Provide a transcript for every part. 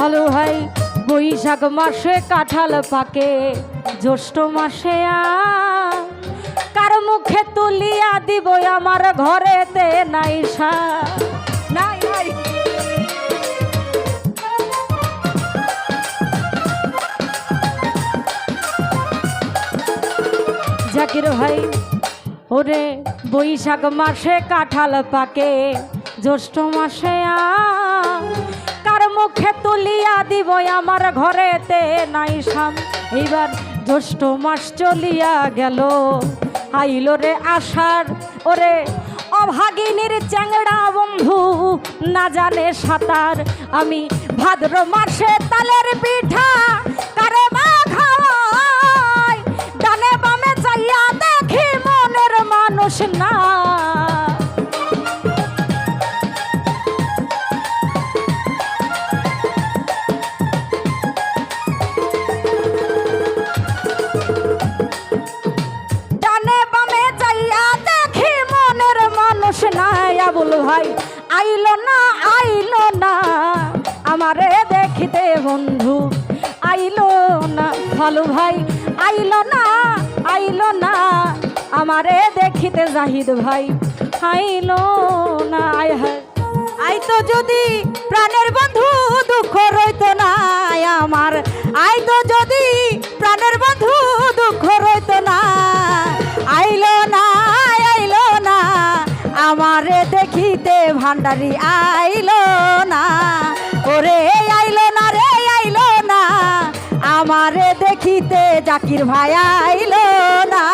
ভালো ভাই বৈশাখ মাসে কাঁঠাল পাকে, জ্যৈষ্ঠ মাসে। কার মুখে তুলিয়া দিব আমার ঘরেতে নাই নাই জাকির ভাই, ওরে বৈশাখ মাসে কাঁঠাল পাকে, জ্যৈষ্ঠ মাসে। মুখে তুলিয়া দিব আমার ঘরেতে নাই সাম এইবার জ্যৈষ্ঠ মাস চলিয়া গেল। আইল রে আষাঢ়। ওরে অভাগিনীর চ্যাংড়া বন্ধু, না জানে সাঁতার। আমি ভাদ্র মাসে তালের পিঠা কারে মা খাওয়াই। ডানে বামে চাইয়া দেখি মনের মানুষ না আবুল ভাই, আইলো না আইলো না। আমারে দেখিতে বন্ধু, আইলো না। ফালু ভাই, আইলো না আইলো না। আমারে দেখিতে জাহিদ ভাই, আইলো না, আয় আই তো যদি প্রাণের বন্ধু, দুঃখ রইতো না আমার। আই তো যদি প্রাণের বন্ধু আমারে দেখিতে ভান্ডারি আইলো না। ওরে আইলো না রে, আইলো না। আমারে দেখিতে জাকির ভাই আইলো না।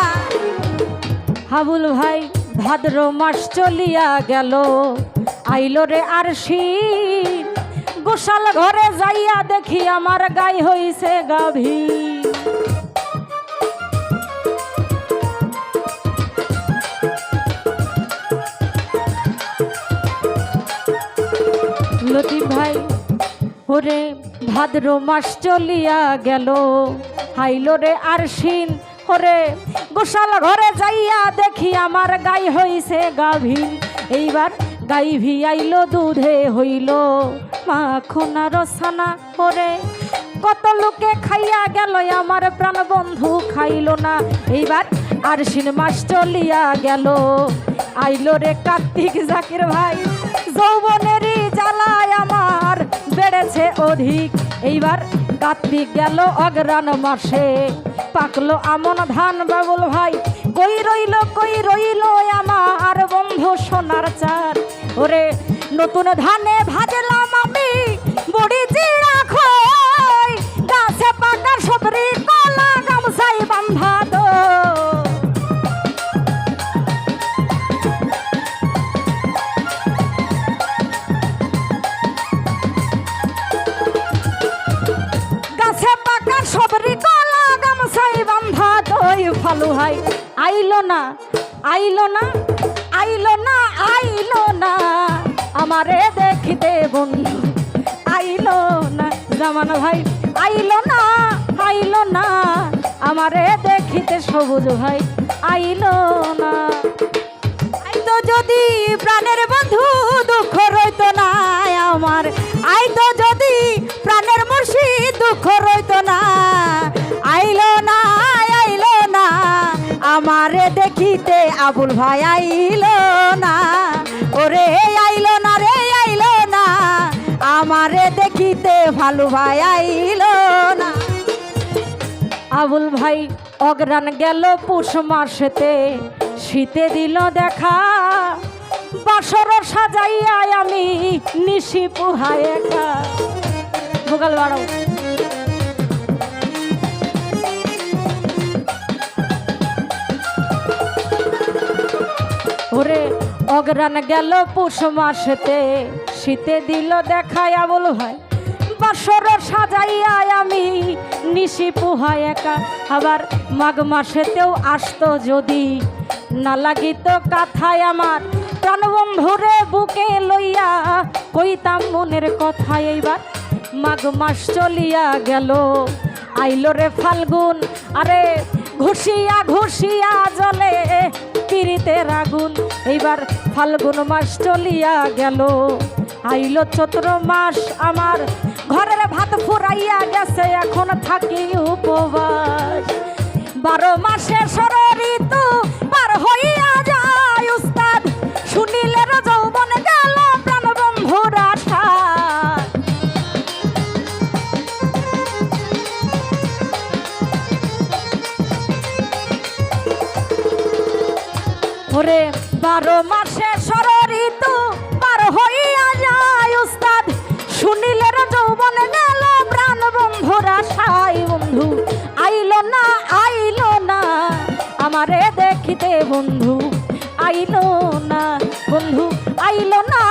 হাবুল ভাই, ভাদ্র মাস চলিয়া গেল। আইলো রে আর শীত ঘরে যাইয়া দেখি আমার গাই হইছে গাভী। ভাই, ওরে ভাদ্র মাস চলিয়া গেল। হাইলো রে আর শিন ওরে গোসাল ঘরে যাইয়া দেখি আমার গাই হইছে গাভীর এইবার গাই ভি আইলো দুধে হইল। মাখনার সানা ওরে কত লোকে খাইয়া গেল, আমার প্রাণ বন্ধু খাইলো না। এইবার আর মাস চলিয়া গেল। আইলো রে কার্তিক জাকির ভাই অধিক। এইবার কার্তিক গেল অগ্রাণ মাসে। পাকলো আমন ধান বাবুল ভাই। কই রইল কই রইল আমার বন্ধু সোনার চার ওরে, নতুন ধানে ভাজলাম আমি, বড়ি জিরা খই। গাছে পাকা সদরি হাই আইলো না আইলো না আইলো না আইলো না। আমারে দেখিতে বন্ধু, আইলো না। জামান ভাই, আইলো না আইলো না। আমারে দেখিতে সবুজ ভাই, আইলো না। আই তো যদি প্রাণের বন্ধু দুঃখ আমারে দেখিতে আবুল ভাই আইলো না। ওরে আইলো না রে, আইলো না। আমারে দেখিতে ভালো ভাই আইলো না। আবুল ভাই অগ্রাণ গেল পুষ মাসেতে, শীতে দিল দেখা। বাসর সাজাইয়া আমি নিশি পুহায় একা। ভোগাল বাড়াও অগ্রান গেল পুষ মাসেতে। শীতে দিল দেখায়া বল ভাই। বাসর সাজাইয়া আমি নিশি পুহায় একা। আবার মাঘ মাসেতেও আসতো যদি না লাগিত কাথায় আমার। প্রাণবন্ধুরে বুকে লইয়া কইতাম মনের কথা এইবার। মাঘ মাস চলিয়া গেল। আইলো রে ফাল্গুন, আরে ঘুষিয়া ঘুষিয়া জলে পিরিতের রাগুন, এইবার ফাল্গুন মাস চলিয়া গেল। আইল চৈত্র মাস আমার, ঘরের ভাত ফুরাইয়া গেছে, এখন থাকি উপবাস। বারো মাসে সর ঋতু পার হইয়া যায়, উস্তাদ শুনিলের ওরে বারো মাসে সর ঋতু পার হইয়া যায় উস্তাদ। শুনিলের যৌবন গেল প্রাণ বন্ধুরা, সাই বন্ধু, আইলো না আইলো না, আমারে দেখিতে বন্ধু, আইলো না, বন্ধু, আইলো না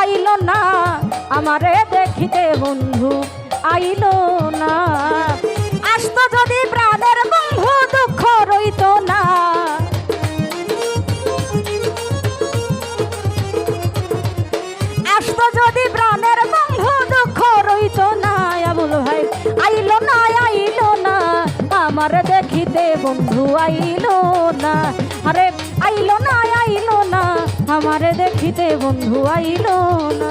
আইলো না, আমারে দেখিতে বন্ধু, আইলো না। আসতো যদি প্রাণের বন্ধু আইলো না। আরে আইলো না আইলো না। আমারে দেখিতে বন্ধু আইলো না।